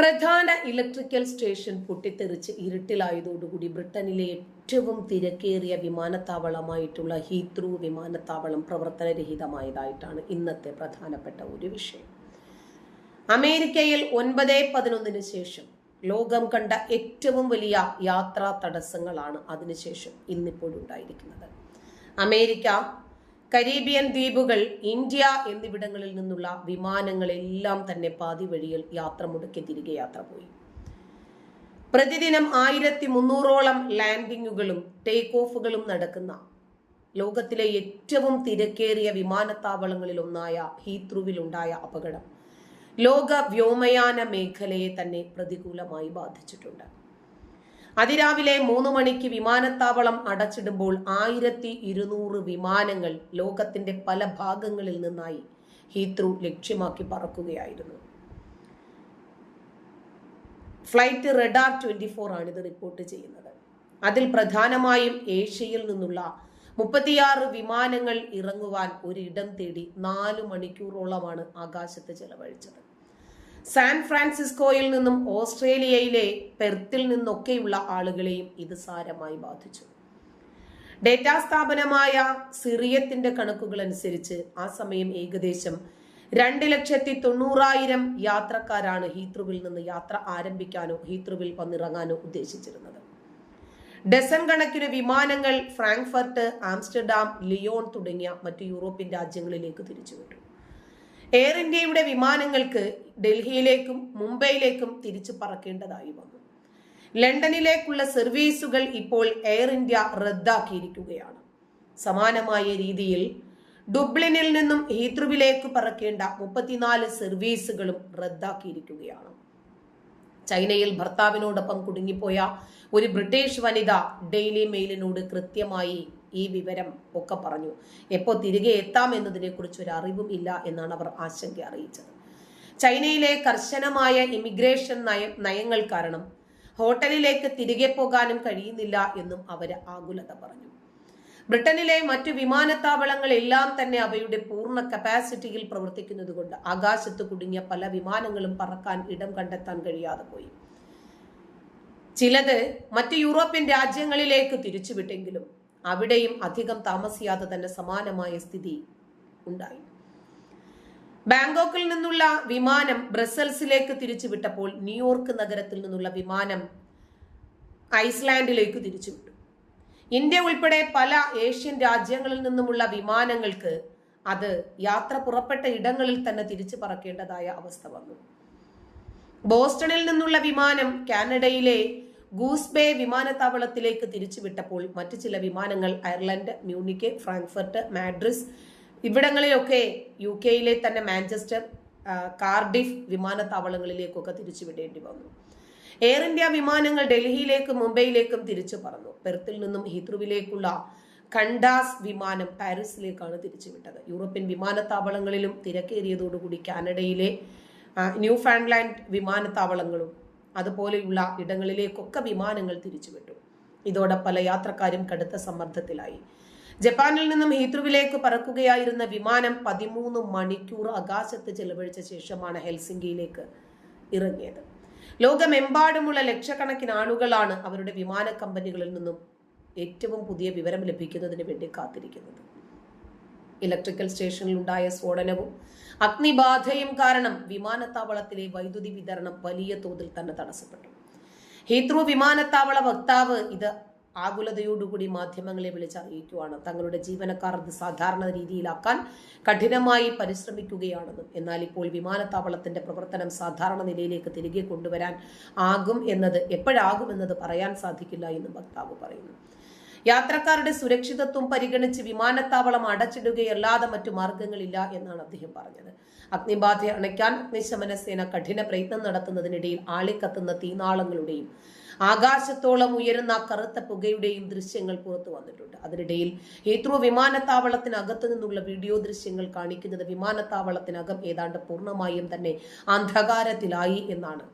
പ്രധാന electrical station പൊട്ടിത്തെറിച്ച് ഇരുട്ടിലായതോടുകൂടി ബ്രിട്ടനിലെ ഏറ്റവും തിരക്കേറിയ വിമാനത്താവളമായിട്ടുള്ള ഹീത്രൂ വിമാനത്താവളം പ്രവർത്തനരഹിതമായതായിട്ടാണ് ഇന്നത്തെ പ്രധാനപ്പെട്ട ഒരു വിഷയം. അമേരിക്കയിൽ ഒൻപത് പതിനൊന്നിന് ശേഷം ലോകം കണ്ട ഏറ്റവും വലിയ യാത്രാ തടസ്സങ്ങളാണ് അതിനുശേഷം ഇന്നിപ്പോഴുണ്ടായിരിക്കുന്നത്. അമേരിക്ക കരീബിയൻ ദ്വീപുകൾ ഇന്ത്യ എന്നിവിടങ്ങളിൽ നിന്നുള്ള വിമാനങ്ങളെല്ലാം തന്നെ പാതി വഴിയിൽ യാത്ര മുടക്കി തിരികെ യാത്ര പോയി. പ്രതിദിനം ആയിരത്തി മുന്നൂറോളം ലാൻഡിങ്ങുകളും ടേക്ക് ഓഫുകളും നടക്കുന്ന ലോകത്തിലെ ഏറ്റവും തിരക്കേറിയ വിമാനത്താവളങ്ങളിൽ ഒന്നായ ഹീത്രുവിലുണ്ടായ അപകടം ലോക വ്യോമയാന മേഖലയെ തന്നെ പ്രതികൂലമായി ബാധിച്ചിട്ടുണ്ട്. അതിരാവിലെ മൂന്ന് മണിക്ക് വിമാനത്താവളം അടച്ചിടുമ്പോൾ ആയിരത്തി ഇരുന്നൂറ് വിമാനങ്ങൾ ലോകത്തിന്റെ പല ഭാഗങ്ങളിൽ നിന്നായി ഹീത്രൂ ലക്ഷ്യമാക്കി പറക്കുകയായിരുന്നു. ഫ്ലൈറ്റ് റെഡാർ ട്വന്റി ഫോർ ആണ് ഇത് റിപ്പോർട്ട് ചെയ്യുന്നത്. അതിൽ പ്രധാനമായും ഏഷ്യയിൽ നിന്നുള്ള മുപ്പത്തിയാറ് വിമാനങ്ങൾ ഇറങ്ങുവാൻ ഒരിടം തേടി നാല് മണിക്കൂറോളമാണ് ആകാശത്ത് ചെലവഴിച്ചത്. സാൻ ഫ്രാൻസിസ്കോയിൽ നിന്നും ഓസ്ട്രേലിയയിലെ പെർത്തിൽ നിന്നൊക്കെയുള്ള ആളുകളെയും ഇത് സാരമായി ബാധിച്ചു. ഡേറ്റാ സ്ഥാപനമായ സിറിയത്തിന്റെ കണക്കുകൾ അനുസരിച്ച് ആ സമയം ഏകദേശം രണ്ട് ലക്ഷത്തി തൊണ്ണൂറായിരം യാത്രക്കാരാണ് ഹീത്രുവിൽ നിന്ന് യാത്ര ആരംഭിക്കാനോ ഹീത്രുവിൽ വന്നിറങ്ങാനോ ഉദ്ദേശിച്ചിരുന്നത്. ഡസൻ കണക്കിന് വിമാനങ്ങൾ ഫ്രാങ്ക്ഫർട്ട് ആംസ്റ്റർഡാം ലിയോൺ തുടങ്ങിയ മറ്റ് യൂറോപ്യൻ രാജ്യങ്ങളിലേക്ക് തിരിച്ചുവിട്ടു. എയർ ഇന്ത്യയുടെ വിമാനങ്ങൾക്ക് ഡൽഹിയിലേക്കും മുംബൈയിലേക്കും തിരിച്ചു പറക്കേണ്ടതായി വന്നു. ലണ്ടനിലേക്കുള്ള സർവീസുകൾ ഇപ്പോൾ എയർ ഇന്ത്യ റദ്ദാക്കിയിരിക്കുകയാണ്. സമാനമായ രീതിയിൽ ഡുബ്ലിനിൽ നിന്നും ഹീത്രുവിലേക്ക് പറക്കേണ്ട മുപ്പത്തിനാല് സർവീസുകളും റദ്ദാക്കിയിരിക്കുകയാണ്. ചൈനയിൽ ഭർത്താവിനോടൊപ്പം കുടുങ്ങിപ്പോയ ഒരു ബ്രിട്ടീഷ് വനിത ഡെയിലി മെയിലിനോട് കൃത്യമായി ഈ വിവരം ഒക്കെ പറഞ്ഞു. എപ്പോൾ തിരികെ എത്താം എന്നതിനെ കുറിച്ച് ഒരു അറിവും ഇല്ല എന്നാണ് അവർ ആശങ്ക അറിയിച്ചത്. ചൈനയിലെ കർശനമായ ഇമിഗ്രേഷൻ നയ നയങ്ങൾ കാരണം ഹോട്ടലിലേക്ക് തിരികെ പോകാനും കഴിയുന്നില്ല എന്നും അവർ ആകുലത പറഞ്ഞു. ബ്രിട്ടനിലെ മറ്റു വിമാനത്താവളങ്ങൾ എല്ലാം തന്നെ അവയുടെ പൂർണ കപ്പാസിറ്റിയിൽ പ്രവർത്തിക്കുന്നതുകൊണ്ട് ആകാശത്ത് കുടുങ്ങിയ പല വിമാനങ്ങളും പറക്കാൻ ഇടം കണ്ടെത്താൻ കഴിയാതെ പോയി. ചിലത് മറ്റ് യൂറോപ്യൻ രാജ്യങ്ങളിലേക്ക് തിരിച്ചുവിട്ടെങ്കിലും അവിടെയും അധികം താമസിയാതെ തന്നെ സമാനമായ സ്ഥിതി ഉണ്ടായി. ബാങ്കോക്കിൽ നിന്നുള്ള വിമാനം ബ്രസൽസിലേക്ക് തിരിച്ചുവിട്ടപ്പോൾ ന്യൂയോർക്ക് നഗരത്തിൽ നിന്നുള്ള വിമാനം ഐസ്ലാൻഡിലേക്ക് തിരിച്ചുവിട്ടു. ഇന്ത്യ ഉൾപ്പെടെ പല ഏഷ്യൻ രാജ്യങ്ങളിൽ നിന്നുമുള്ള വിമാനങ്ങൾക്ക് അത് യാത്ര പുറപ്പെട്ട ഇടങ്ങളിൽ തന്നെ തിരിച്ചു പറക്കേണ്ടതായ അവസ്ഥ വന്നു. ബോസ്റ്റണിൽ നിന്നുള്ള വിമാനം കാനഡയിലെ ഗൂസ്ബേ വിമാനത്താവളത്തിലേക്ക് തിരിച്ചുവിട്ടപ്പോൾ മറ്റു ചില വിമാനങ്ങൾ അയർലൻഡ് മ്യൂണിക്ക് ഫ്രാങ്ക്ഫർട്ട് മാഡ്രിസ് ഇവിടങ്ങളിലൊക്കെ യു കെയിലെ തന്നെ മാഞ്ചസ്റ്റർ കാർഡിഫ് വിമാനത്താവളങ്ങളിലേക്കൊക്കെ തിരിച്ചുവിടേണ്ടി വന്നു. എയർ ഇന്ത്യ വിമാനങ്ങൾ ഡൽഹിയിലേക്കും മുംബൈയിലേക്കും തിരിച്ചു പറന്നു. പെർത്തിൽ നിന്നും ഹീത്രുവിലേക്കുള്ള കണ്ടാസ് വിമാനം പാരീസിലേക്കാണ് തിരിച്ചുവിട്ടത്. യൂറോപ്യൻ വിമാനത്താവളങ്ങളിലും തിരക്കേറിയതോടുകൂടി കാനഡയിലെ ന്യൂ ഫാൻഡ്ലാൻഡ് വിമാനത്താവളങ്ങളും അതുപോലെയുള്ള ഇടങ്ങളിലേക്കൊക്കെ വിമാനങ്ങൾ തിരിച്ചുവിട്ടു. ഇതോടെ പല യാത്രക്കാരും കടുത്ത സമ്മർദ്ദത്തിലായി. ജപ്പാനിൽ നിന്നും ഹീത്രുവിലേക്ക് പറക്കുകയായിരുന്ന വിമാനം പതിമൂന്ന് മണിക്കൂർ ആകാശത്ത് ചെലവഴിച്ച ശേഷമാണ് ഹെൽസിംഗിയിലേക്ക് ഇറങ്ങിയത്. ലോകമെമ്പാടുമുള്ള ലക്ഷക്കണക്കിന് ആളുകളാണ് അവരുടെ വിമാന കമ്പനികളിൽ നിന്നും ഏറ്റവും പുതിയ വിവരം ലഭിക്കുന്നതിന് വേണ്ടി കാത്തിരിക്കുന്നത്. ഇലക്ട്രിക്കൽ സ്റ്റേഷനിൽ ഉണ്ടായ സ്ഫോടനവും അഗ്നിബാധയും കാരണം വിമാനത്താവളത്തിലെ വൈദ്യുതി വിതരണം വലിയ തോതിൽ തന്നെ തടസ്സപ്പെട്ടു. ഹീത്രൂ വിമാനത്താവള വക്താവ് ഇത് ആകുലതയോടുകൂടി മാധ്യമങ്ങളെ വിളിച്ചറിയിക്കുകയാണ് തങ്ങളുടെ ജീവനക്കാർ ഇത് സാധാരണ രീതിയിലാക്കാൻ കഠിനമായി പരിശ്രമിക്കുകയാണെന്നും എന്നാൽ ഇപ്പോൾ വിമാനത്താവളത്തിന്റെ പ്രവർത്തനം സാധാരണ നിലയിലേക്ക് തിരികെ കൊണ്ടുവരാൻ ആകും എന്നത് എപ്പോഴാകുമെന്നത് പറയാൻ സാധിക്കില്ല എന്നും വക്താവ് പറയുന്നു. യാത്രക്കാരുടെ സുരക്ഷിതത്വം പരിഗണിച്ച് വിമാനത്താവളം അടച്ചിടുകയല്ലാതെ മറ്റു മാർഗങ്ങളില്ല എന്നാണ് അദ്ദേഹം പറഞ്ഞത്. അഗ്നിബാധ അണയ്ക്കാൻ അഗ്നിശമന സേന കഠിന പ്രയത്നം നടത്തുന്നതിനിടയിൽ ആളിക്കത്തുന്ന തീനാളങ്ങളുടെയും ആകാശത്തോളം ഉയരുന്ന കറുത്ത പുകയുടെയും ദൃശ്യങ്ങൾ പുറത്തു വന്നിട്ടുണ്ട്. അതിനിടയിൽ ഹീത്രൂ വിമാനത്താവളത്തിനകത്തു നിന്നുള്ള വീഡിയോ ദൃശ്യങ്ങൾ കാണിക്കുന്നത് വിമാനത്താവളത്തിനകം ഏതാണ്ട് പൂർണമായും തന്നെ അന്ധകാരത്തിലായി എന്നാണ്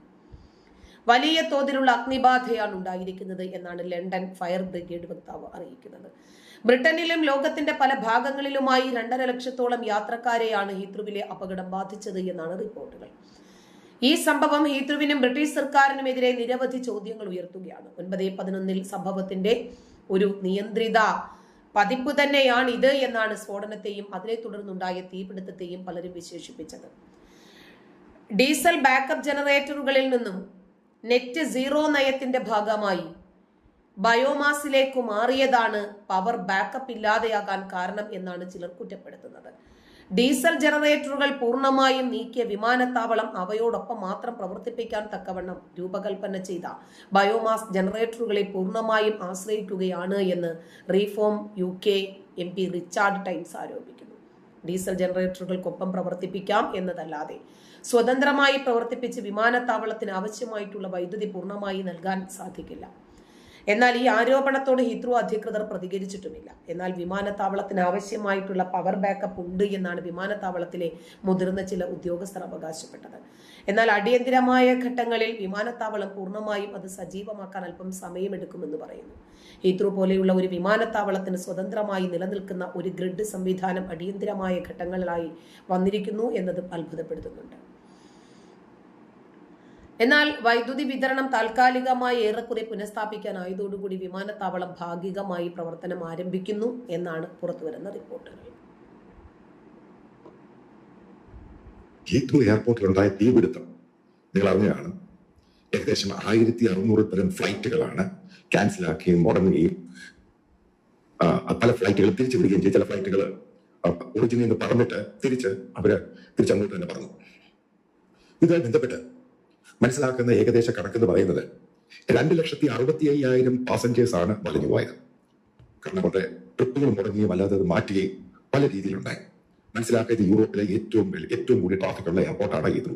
വലിയ തോതിലുള്ള അഗ്നിബാധയാണ് ഉണ്ടായിരിക്കുന്നത് എന്നാണ് ലണ്ടൻ ഫയർ ബ്രിഗേഡ് വക്താവ് അറിയിക്കുന്നത്. ബ്രിട്ടനിലും ലോകത്തിന്റെ പല ഭാഗങ്ങളിലുമായി രണ്ടര ലക്ഷത്തോളം യാത്രക്കാരെയാണ് ഹീത്രുവിലെ അപകടം ബാധിച്ചത് എന്നാണ് റിപ്പോർട്ടുകൾ. ഈ സംഭവം ഹീത്രുവിനും ബ്രിട്ടീഷ് സർക്കാരിനുമെതിരെ നിരവധി ചോദ്യങ്ങൾ ഉയർത്തുകയാണ്. ഒൻപത് പതിനൊന്നിൽ സംഭവത്തിന്റെ ഒരു നിയന്ത്രിത പതിപ്പ് തന്നെയാണ് ഇത് എന്നാണ് സ്ഫോടനത്തെയും അതിനെ തുടർന്നുണ്ടായ തീപിടുത്തത്തെയും പലരും വിശേഷിപ്പിച്ചത്. ഡീസൽ ബാക്കപ്പ് ജനറേറ്ററുകളിൽ നിന്നും നെറ്റ് സീറോ നയത്തിന്റെ ഭാഗമായി. ബയോമാസിലേക്ക് മാറിയതാണ് പവർ ബാക്കപ്പ് ഇല്ലാതെയാകാൻ കാരണം എന്നാണ് ചിലർ കുറ്റപ്പെടുത്തുന്നത്. ഡീസൽ ജനറേറ്ററുകൾ പൂർണമായും നീക്കിയ വിമാനത്താവളം അവയോടൊപ്പം മാത്രം പ്രവർത്തിപ്പിക്കാൻ തക്കവണ്ണം രൂപകൽപ്പന ചെയ്ത ബയോമാസ് ജനറേറ്ററുകളെ പൂർണമായും ആശ്രയിക്കുകയാണ് എന്ന് reform U K M P Richard Tice ആരോപിക്കുന്നു. ഡീസൽ ജനറേറ്ററുകൾക്കൊപ്പം പ്രവർത്തിപ്പിക്കാം എന്നതല്ലാതെ സ്വതന്ത്രമായി പ്രവർത്തിപ്പിച്ച് വിമാനത്താവളത്തിന് ആവശ്യമായിട്ടുള്ള വൈദ്യുതി പൂർണമായി നൽകാൻ സാധിക്കില്ല. എന്നാൽ ഈ ആരോപണത്തോട് ഹിത്രോ അധികൃതർ പ്രതികരിച്ചിട്ടുമില്ല. എന്നാൽ വിമാനത്താവളത്തിന് ആവശ്യമായിട്ടുള്ള പവർ ബാക്കപ്പ് ഉണ്ട് എന്നാണ് വിമാനത്താവളത്തിലെ മുതിർന്ന ചില ഉദ്യോഗസ്ഥർ അവകാശപ്പെട്ടത്. എന്നാൽ അടിയന്തിരമായ ഘട്ടങ്ങളിൽ വിമാനത്താവളം പൂർണമായും അത് സജീവമാക്കാൻ അല്പം സമയമെടുക്കുമെന്ന് പറയുന്നു. ഹീത്രൂ പോലെയുള്ള ഒരു വിമാനത്താവളത്തിന് സ്വതന്ത്രമായി നിലനിൽക്കുന്ന ഒരു ഗ്രിഡ് സംവിധാനം അടിയന്തിരമായ ഘട്ടങ്ങളിലായി വന്നിരിക്കുന്നു എന്നതും അത്ഭുതപ്പെടുത്തുന്നുണ്ട്. എന്നാൽ വൈദ്യുതി വിതരണം താൽക്കാലികമായി ഏറെക്കുറെ പുനഃസ്ഥാപിക്കാനായതോടുകൂടി വിമാനത്താവളം ഭാഗികമായി പ്രവർത്തനം ആരംഭിക്കുന്നു എന്നാണ് പുറത്തുവരുന്ന റിപ്പോർട്ടുകൾ ഹീത്രൂ എയർപോർട്ടിലുണ്ടായ തീപിടുത്തം നിങ്ങൾ അറിഞ്ഞതാണ്? ഏകദേശം ആയിരത്തി അറുന്നൂറ് തരം ഫ്ലൈറ്റുകളാണ് ക്യാൻസലാക്കുകയും മുടങ്ങുകയും പല ഫ്ലൈറ്റുകൾ തിരിച്ചു വിടുകയും ചെയ്തു. ചില ഫ്ലൈറ്റുകൾ ഒറിജിനിൽ നിന്ന് പറഞ്ഞിട്ട് തിരിച്ച് അവർ തിരിച്ചങ്ങോട്ട് തന്നെ പറഞ്ഞു ഇതുമായി ബന്ധപ്പെട്ട് മനസ്സിലാക്കുന്ന ഏകദേശ കണക്കെന്ന് പറയുന്നത് രണ്ട് ലക്ഷത്തി അറുപത്തി അയ്യായിരം പാസഞ്ചേഴ്സ് ആണ് പോയത്. കാരണം അവരുടെ ട്രിപ്പുകൾ മുടങ്ങുകയും അല്ലാതെ മാറ്റുകയും പല രീതിയിലുണ്ടായി. മനസ്സിലാക്കിയത് യൂറോപ്പിലെ ഏറ്റവും ഏറ്റവും കൂടിയ ട്രാഫിക് ഉള്ള എയർപോർട്ടാണ് ഇത്.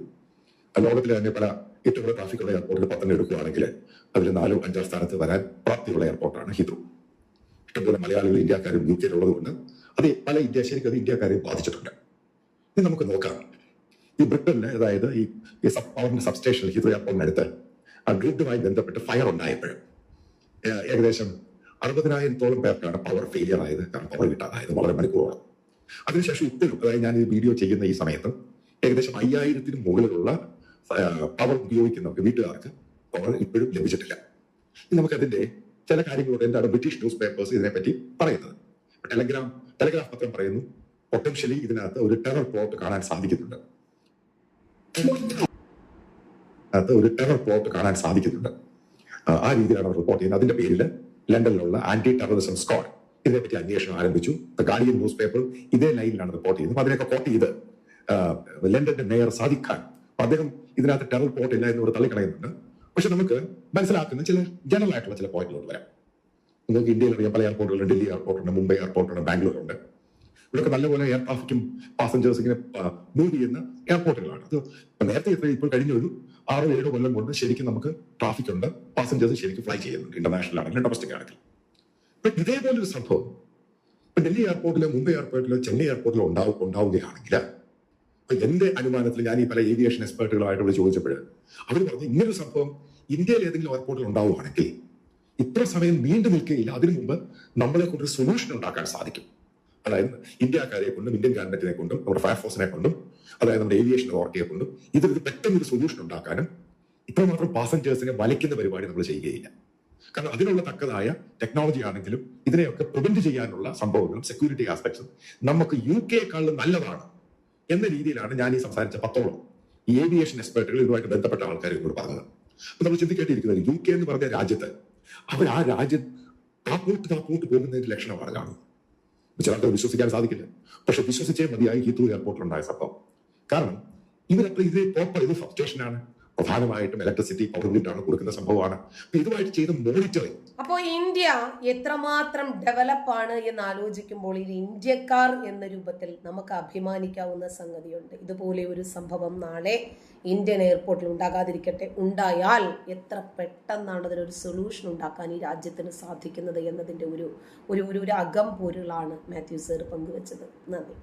ലോകത്തിലെ തന്നെ പല ഏറ്റവും കൂടുതൽ ട്രാഫിക് ഉള്ള എയർപോർട്ടിൽ പത്തനം എടുക്കുകയാണെങ്കിൽ അതിൽ നാലോ അഞ്ചോ സ്ഥാനത്ത് വരാൻ പ്രാപ്തിയുള്ള എയർപോർട്ടാണ് ഹിത്രു ഇഷ്ടംപോലെ മലയാളികൾ ഇന്ത്യക്കാരും യു കെയിലുള്ളത് കൊണ്ട് അത് പല ഇന്ത്യ ശരിക്കും അത് ഇന്ത്യക്കാരെയും ബാധിച്ചിട്ടുണ്ട്. ഇനി നമുക്ക് നോക്കാം. ഈ ബ്രിട്ടനിൽ അതായത് ഈ പവറിന്റെ സബ്സ്റ്റേഷൻ ഹിത്രു എയർപോർട്ടിനടുത്ത് ആ ഗ്രിഡുമായി ബന്ധപ്പെട്ട് ഫയർ ഉണ്ടായപ്പോഴും ഏകദേശം അറുപതിനായിരത്തോളം പേർക്കാണ് പവർ ഫെയിലിയർ ആയത് കാരണം പവർ കിട്ടാതായത് വളരെ മണിക്കൂറോളം. അതിനുശേഷം ഇപ്പോഴും അതായത് ഞാൻ ഈ വീഡിയോ ചെയ്യുന്ന ഈ സമയത്ത് ഏകദേശം അയ്യായിരത്തിന് മുകളിലുള്ള പവർ ഉപയോഗിക്കുന്നവർക്ക് വീട്ടുകാർക്ക് പവർ ഇപ്പോഴും ലഭിച്ചിട്ടില്ല. നമുക്കതിന്റെ ചില കാര്യങ്ങളോട് എന്താണ് ബ്രിട്ടീഷ് ന്യൂസ് പേപ്പേഴ്സ് ഇതിനെപ്പറ്റി പറയുന്നത്? ടെലഗ്രാം ടെലഗ്രാഫ് പത്രം പറയുന്നു പൊട്ടൻഷ്യലി ഇതിനകത്ത് ഒരു ടെറർ പ്ലോട്ട് കാണാൻ സാധിക്കുന്നുണ്ട്. അതിനകത്ത് ഒരു ടെറർ പ്ലോട്ട് കാണാൻ സാധിക്കുന്നുണ്ട്. ആ, രീതിയിലാണ് അവർ റിപ്പോർട്ട് ചെയ്യുന്നത്. അതിന്റെ പേരിൽ ലണ്ടനിലുള്ള ആന്റി ടെററിസം സ്ക്വാഡ് ഇതിനെപ്പറ്റി അന്വേഷണം ആരംഭിച്ചു. ഗാർഡിയൻ ന്യൂസ് പേപ്പർ ഇതേ ലൈനിലാണ് റിപ്പോർട്ട് ചെയ്യുന്നത്. അതിനൊക്കെ കോട്ട് ചെയ്ത് ലണ്ടന്റെ മേയർ സാദിഖ് ഖാൻ അദ്ദേഹം ഇതിനകത്ത് ടെറർ പ്ലോട്ട് ഇല്ല എന്നോട് തള്ളിക്കളയുന്നുണ്ട്. പക്ഷെ നമുക്ക് മനസ്സിലാക്കുന്ന ചില ജനറൽ ആയിട്ടുള്ള ചില പോയിന്റുകൾ വരാം. നിങ്ങൾക്ക് ഇന്ത്യയിൽ അറിയാം പല എയർപോർട്ടുകളുണ്ട് ഡൽഹി എയർപോർട്ടുണ്ട് മുംബൈ എയർപോർട്ടുണ്ട് ബാംഗ്ലൂർ ഉണ്ട് ഇവിടെയൊക്കെ നല്ലപോലെ എയർ ട്രാഫിക്കും പാസഞ്ചേഴ്സ് ഇങ്ങനെ മൂവ് ചെയ്യുന്ന എയർപോർട്ടുകളാണ് അത് നേരത്തെ ഇത്ര ഇപ്പോൾ കഴിഞ്ഞ ഒരു ആറോ ഏഴോ കൊല്ലം കൊണ്ട് ശരിക്കും നമുക്ക് ട്രാഫിക് ഉണ്ട്. പാസഞ്ചേഴ്സ് ശരിക്കും ഫ്ലൈ ചെയ്യുന്നുണ്ട് ഇന്റർനാഷണൽ ആണെങ്കിലും ഡൊമസ്റ്റിക് ആണെങ്കിലും. ഇപ്പൊ ഇതേപോലൊരു സംഭവം ഇപ്പൊ ഡൽഹി എയർപോർട്ടിലോ മുംബൈ എയർപോർട്ടിലോ ചെന്നൈ എയർപോർട്ടിലോ ഉണ്ടാവും ഉണ്ടാവുകയാണെങ്കിൽ എന്റെ അനുമാനത്തിൽ ഞാൻ ഈ പല ഏവിയേഷൻ എക്സ്പേർട്ടുകളായിട്ട് ഇവിടെ ചോദിച്ചപ്പോൾ അവർ പറഞ്ഞു ഇങ്ങനൊരു സംഭവം ഇന്ത്യയിൽ ഏതെങ്കിലും എയർപോർട്ടിൽ ഉണ്ടാവുകയാണെങ്കിൽ ഇത്ര സമയം നീണ്ടു നിൽക്കുകയില്ല അതിനു മുമ്പ് നമ്മളെ കൊണ്ട് ഒരു സൊല്യൂഷൻ ഉണ്ടാക്കാൻ സാധിക്കും. അതായത് ഇന്ത്യക്കാരെ കൊണ്ടും ഇന്ത്യൻ ഗവൺമെന്റിനെ കൊണ്ടും നമ്മുടെ ഫയർഫോഴ്സിനെ കൊണ്ടും അതായത് നമ്മുടെ ഏവിയേഷൻ അതോറിറ്റിയെ കൊണ്ടും ഇതൊരു പെട്ടെന്ന് ഒരു സൊല്യൂഷൻ ഉണ്ടാക്കാനും ഇത്രമാത്രം പാസഞ്ചേഴ്സിനെ വലിക്കുന്ന പരിപാടി നമ്മൾ ചെയ്യുകയില്ല. കാരണം അതിനുള്ള തക്കതായ ടെക്നോളജി ആണെങ്കിലും ഇതിനെയൊക്കെ പ്രിവെന്റ് ചെയ്യാനുള്ള സംഭവങ്ങളും സെക്യൂരിറ്റി ആസ്പെക്ട്സും നമുക്ക് യു കെക്കാളും നല്ലതാണ് എന്ന രീതിയിലാണ് ഞാൻ ഈ സംസാരിച്ച പത്തോളം ഈ ഏവിയേഷൻ എക്സ്പേർട്ടുകൾ ഇതുമായിട്ട് ബന്ധപ്പെട്ട ആൾക്കാർ എന്നോട് പറഞ്ഞത്. അപ്പൊ നമ്മൾ ചിന്തിക്കേണ്ടിയിരിക്കുന്നത് യു കെ എന്ന് പറഞ്ഞ രാജ്യത്ത് അവർ ആ രാജ്യം താപ്പോട്ട് താപ്പോട്ട് പോകുന്നതിന്റെ ലക്ഷണമാണ് കാണുന്നത്. ചിലർക്ക് വിശ്വസിക്കാൻ സാധിക്കില്ല. പക്ഷെ വിശ്വസിച്ചേ മതിയായി ഹീത്രൂ എയർപോർട്ടിൽ ഉണ്ടായ സംഭവം. കാരണം ഇവരത്ര ഇത് പ്രോപ്പർ ഇത് സബ്സ്റ്റേഷനാണ് പ്രധാനമായിട്ടും ഇലക്ട്രിസിറ്റി ഗ്രിഡാണ് കൊടുക്കുന്ന സംഭവമാണ്. ഇതുമായിട്ട് ചെയ്ത മോണിറ്ററിംഗ് അപ്പോൾ ഇന്ത്യ എത്രമാത്രം ഡെവലപ്പ് ആണ് എന്ന് ആലോചിക്കുമ്പോൾ ഇത് ഇന്ത്യക്കാർ എന്ന രൂപത്തിൽ നമുക്ക് അഭിമാനിക്കാവുന്ന സംഗതിയുണ്ട്. ഇതുപോലെ ഒരു സംഭവം നാളെ ഇന്ത്യൻ എയർപോർട്ടിൽ ഉണ്ടാകാതിരിക്കട്ടെ. ഉണ്ടായാൽ എത്ര പെട്ടെന്നാണ് അതിനൊരു സൊല്യൂഷൻ ഉണ്ടാക്കാൻ ഈ രാജ്യത്തിന് സാധിക്കുന്നത് എന്നതിന്റെ ഒരു ഒരു ഒരു അകം പൊരുളാണ് മാത്യു സർ പങ്കുവച്ചത്. നന്ദി.